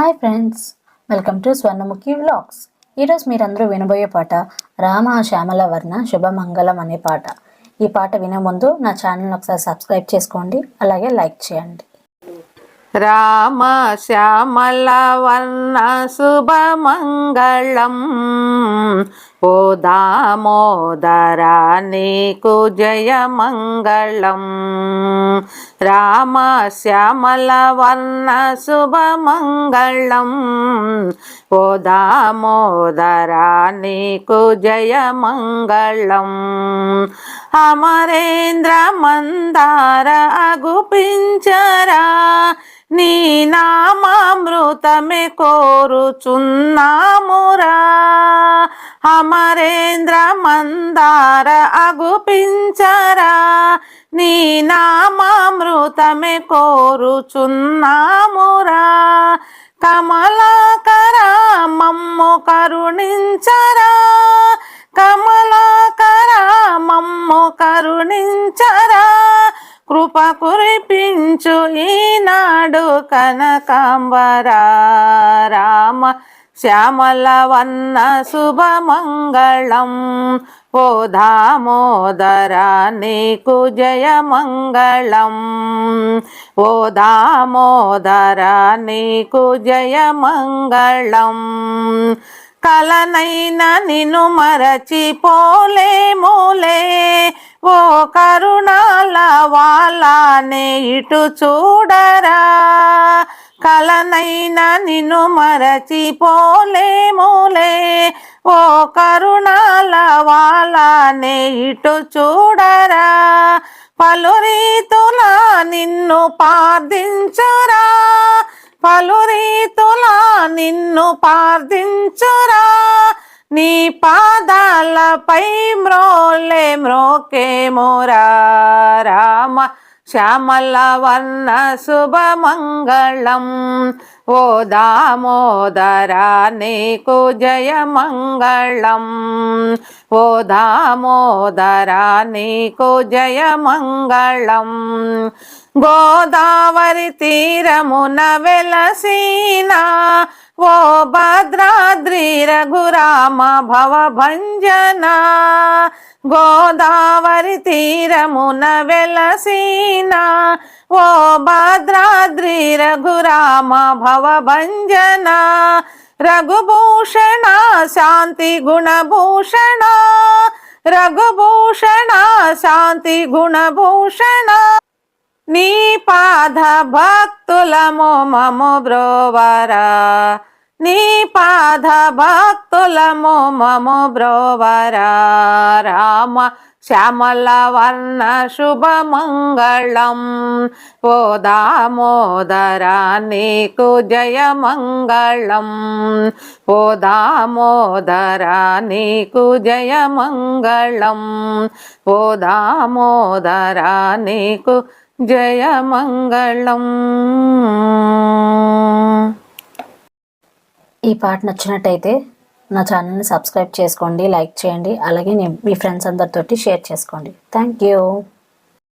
Hi friends welcome to Swarnamukhi vlogs. ఈరోజు మీరందరూ వినబోయే పాట రామ శ్యామల వర్ణ శుభమంగళం అనే పాట. ఈ పాట వినే ముందు నా ఛానల్ని ఒకసారి సబ్స్క్రైబ్ చేసుకోండి అలాగే లైక్ చేయండి. రామ శ్యామల వర్ణ శుభమంగళం. ఓ దామోదర నీకు జయమంగళం. రామ శ్యామల వర్ణ శుభమంగళం. ఓ దామోదర నీకు జయమంగళం. అమరేంద్ర మందార అగుపించరా నీ నామామృతమే కోరుచున్నామురా. అమరేంద్ర మందార అగుపించరా. నీ నామామృతమే కోరుచున్నామురా. కమలాకర మమ్ము కరుణించరా. కమలాకర మమ్ము కరుణించరా. కృప కురిపించు ఈనాడు కనకాంబరా. రామ శ్యామల వన్న శుభమంగళం. ఓ దామోదర నీకు జయమంగళం. ఓ దామోదర నీకు జయమంగళం. కలనైన నిన్ను మరచిపోలేములే. ఓ కరుణాల వాళ్ళనే ఇటు చూడరా. కలనైన నిన్ను మరచిపోలేములే. ఓ కరుణాల వాళ్ళనే ఇటు చూడరా. పలు రీతులా నిన్ను పార్థించరా. పలు రీతులా నిన్ను పార్థించురా. నీ పాదాలపై మ్రోలే మ్రోకేమోరా రామ శ్యామల వర్ణ శుభమంగళం. ఓ దామోదరా నీకు జయమంగళం. ఓ దామోదరా నీకు జయమంగళం. గోదావరి తీరమున వెలసీనా ఓ భద్రాద్రి రఘురామ భవ భంజన. గోదావరి తీరమున వెలసీనా. ఓ భద్రాద్రి రఘురామ భవ భంజన. రఘుభూషణ శాంతి గుణభూషణ. రఘుభూషణ శాంతి గుణభూషణ. నీ పాద భక్తులము మము బ్రోవరా. నీ పాద భక్తులము మము బ్రోవరా. రామ శ్యామల వర్ణ శుభమంగళం ఓ దామోదర నీకు జయమంగళం ఓ దామోదర నీకు జయమంగళం ఓ దామోదర నీకు జయమంగళం ఈ పాట నచ్చినట్టయితే నా ఛానల్ని సబ్స్క్రైబ్ చేసుకోండి లైక్ చేయండి అలాగే మీ ఫ్రెండ్స్ అందరితోటి షేర్ చేసుకోండి. Thank you.